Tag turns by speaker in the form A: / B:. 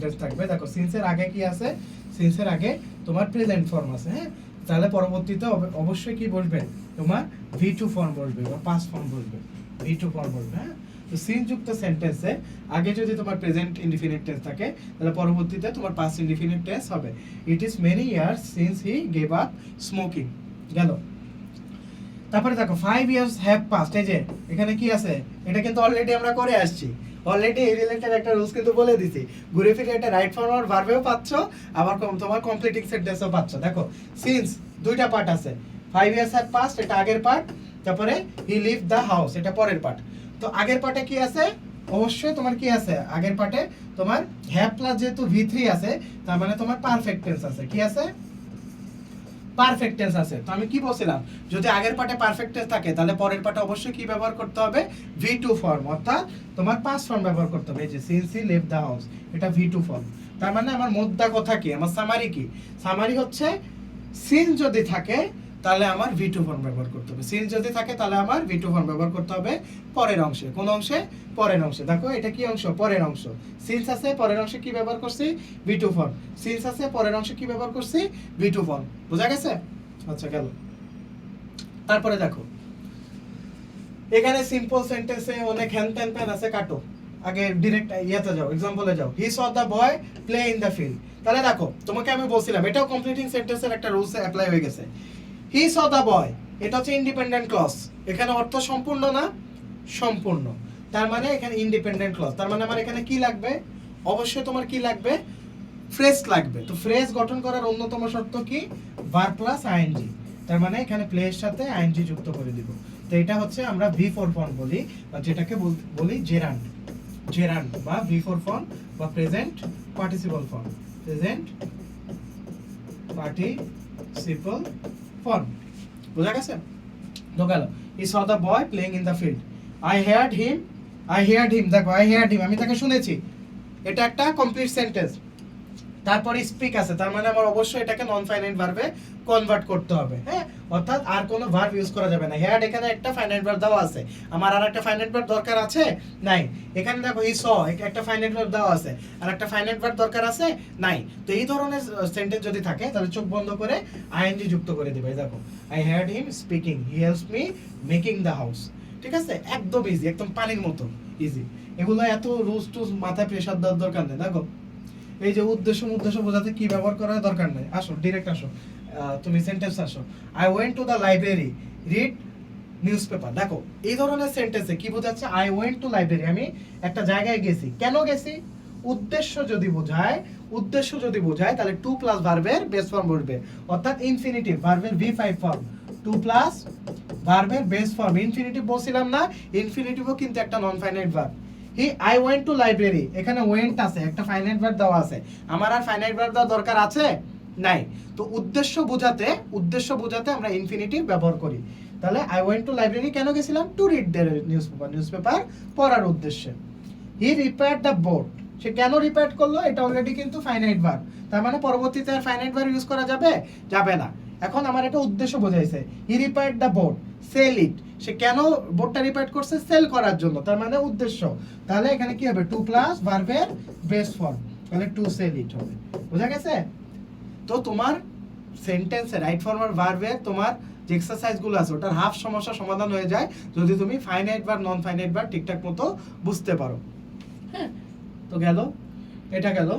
A: Sentence থাকবে। দেখো সিন্সের আগে কি আছে? সিন্সের আগে তোমার প্রেজেন্ট ফর্ম আছে হ্যাঁ? তাহলে পরবর্তীতে অবশ্যই কি বসবে? তোমার ভি টু ফর্ম বসবে বা পাস ফর্ম বসবে। ভি টু ফর্ম বসবে হ্যাঁ? তো সিন যুক্ত সেন্টেন্সে আগে যদি তোমার প্রেজেন্ট ইনডিফিনিট টেন্স থাকে, তাহলে পরবর্তীতে তোমার পাস ইনডিফিনিট টেন্স হবে। It is many years since he gave up smoking গেল। তারপরে দেখো ফাইভ ইয়ার্স হ্যাভ পাস্ট এই যে, এখানে কি আছে? এটা কিন্তু অলরেডি আমরা করে আসছি। অলরেডি এই রিলেটেড একটা রুলস কিন্তু বলে দিছি। ঘুরে ফিরে এটা রাইট ফরওয়ার্ড ভার্বেও পাচ্ছ, আবার তোমার কমপ্লিটিং সেন্টেন্সও পাচ্ছ। দেখো সিন্স দুইটা পার্ট আছে ফাইভ ইয়ার্স হ্যাভ পাস্ট এটা আগের পার্ট তারপরে হি লিভ দ্য হাউস এটা পরের পার্ট তো আগের পার্টে কি আছে? অবশ্যই তোমার কি আছে? আগের পার্টে তোমার হ্যাভ প্লাস যেহেতু ভি থ্রি আছে, তার মানে তোমার পারফেক্ট টেন্স আছে। কি আছে? পারফেক্ট টেন্স আছে। তো আমি কি বলছিলাম? যদি আগের পাটে পারফেক্ট টেন্স থাকে, তাহলে পরের পাটে অবশ্যই কি ব্যবহার করতে হবে? ভি টু ফর্ম অর্থাৎ তোমার পাস ফর্ম ব্যবহার করতে হবে। এই যে সিএনসি লেভ দ্য হাউস এটা ভি টু ফর্ম তার মানে আমার মোদ্দা কথা কি? আমার সামারি কি? সামারি হচ্ছে সিন যদি থাকে তাহলে আমার ভি টু ফর্ম ব্যবহার করতে হবে। সিন যদি থাকে তাহলে আমার ভি টু ফর্ম ব্যবহার করতে হবে পরের অংশে। কোন অংশে? পরের অংশে। দেখো, এটা কি অংশ? পরের অংশ। সিন্স আছে, পরের অংশে কি ব্যবহার করছি? ভি টু ফর্ম সিন্স আছে, পরের অংশে কি ব্যবহার করছি? ভি টু ফর্ম বোঝা গেছে? আচ্ছা গেল। তারপরে দেখো। এখানে সিম্পল সেন্টেন্সে অনেক হ্যান ত্যান প্যান আছে, কাটো। আগে ডিরেক্ট ইয়াতে যাও এক্সাম্পলে যাও। He saw the boy play in the field তাহলে দেখো, তোমাকে আমি বলছিলাম, এটাও কমপ্লিটিং সেন্টেন্সের একটা রুলস অ্যাপ্লাই হয়ে গেছে। He saw the boy. এটা হচ্ছে ইন্ডিপেন্ডেন্ট ক্লজ এখানে অর্থ সম্পূর্ণ না, সম্পূর্ণ। তার মানে এখানে ইন্ডিপেন্ডেন্ট ক্লজ তার মানে আমার এখানে কি লাগবে? অবশ্যই তোমার কি লাগবে? ফ্রেজ লাগবে। তো ফ্রেজ গঠন করার অন্যতম শর্ত কি? ভার প্লাস আইএনজি তার মানে এখানে প্লে এর সাথে আইএনজি যুক্ত করে দিব। তো এটা হচ্ছে আমরা ভি ফোর ফর্ম বলি, বা যেটাকে বল- বলি জেরান্ড জেরান্ড বা ভি ফোর ফর্ম বা present participle form present participle form, বোঝা গেছে? তো গেল। He saw the boy playing in the field I heard him I heard him দেখো আই হেয়ার্ড হিম আমি তাকে শুনেছি। এটা একটা কমপ্লিট সেন্টেন্স তারপরে স্পিক আছে, তার মানে আমার অবশ্যই এটাকে নন ফাইনাইট ভার্বে কনভার্ট করতে হবে হ্যাঁ? অর্থাৎ আর কোনো ভার্ব ইউজ করা যাবে না। হেয়ার এখানে একটা ফাইনাইট ভার্ব দেওয়া আছে। আমার আর একটা ফাইনাইট ভার্ব দরকার আছে? নাই। এখানে দেখো ই স একটা ফাইনাইট ভার্ব দেওয়া আছে। আর একটা ফাইনাইট ভার্ব দরকার আছে? নাই। তো এই ধরনের সেন্টেন্স যদি থাকে, তাহলে চোখ বন্ধ করে আইএনজি যুক্ত করে দিবে। দেখো I heard him speaking he helps me making the house ঠিক আছে? একদম ইজি একদম পানির মতো ইজি এগুলো এত রুলস টুস মাথায় প্রেশার দেওয়ার দরকার নেই দেখো এই যে উদ্দেশ্য উদ্দেশ্য বোঝাতে কি ব্যবহার করার দরকার নেই। আসো ডিরেক্ট আসো। তুমি সেন্টেন্স আসো। I went to the library read newspaper দেখো, এই ধরনের সেন্টেন্সে কি বোঝাচ্ছে? আই ওয়েন্ট টু লাইব্রেরি আমি একটা জায়গায় গেছি। কেন গেছি? উদ্দেশ্য যদি বোঝায়, উদ্দেশ্য যদি বোঝায়, তাহলে টু প্লাস ভার্বের বেস ফর্ম বসবে অর্থাৎ ইনফিনিটিভ ভার্বের V five form to plus ভার্বের বেস ফর্ম ইনফিনিটিভ বলছিলাম না ইনফিনিটিভও কিন্তু একটা non finite verb he I went to library এখানে ওয়েন্ট আছে, একটা ফাইনাইট ভার্ব দেওয়া আছে। আমার আর ফাইনাইট ভার্ব দেওয়ার দরকার আছে? নাই। তো উদ্দেশ্য বোঝাতে উদ্দেশ্য বোঝাতে আমরা ইনফিনিটিভ ব্যবহার করি। তাহলে আই ওয়েন্ট টু লাইব্রেরি কেন গেছিলাম? To read the newspaper newspaper পড়ার উদ্দেশ্যে। হি রিপেয়ার দ্য বোর্ড সে কেন রিপেয়ার করল? এটা অলরেডি কিন্তু ফাইনাইট ভার্ব তার মানে পরবর্তীতে আর ফাইনাইট ভার্ব ইউজ করা যাবে? যাবে না। এখন আমার একটা উদ্দেশ্য বোঝাইছে। He repair the board sell it সে কেন বোর্ডটা রিপেয়ার করছে? সেল করার জন্য। তার মানে উদ্দেশ্য। তাহলে এখানে কি হবে? টু প্লাস ভার্বের বেস ফর্ম তাহলে টু সেল ইট হবে। বোঝা গেছে? তো তোমার সেন্টেন্সে রাইট ফর্মার ভার্বে তোমার যে এক্সারসাইজগুলো আছে, ওটার হাফ সমস্যা সমাধান হয়ে যায় যদি তুমি ফাইনাইট বার নন ফাইনাইট বার ঠিকঠাক মতো বুঝতে পারো। হ্যাঁ তো গেল? এটা গেল।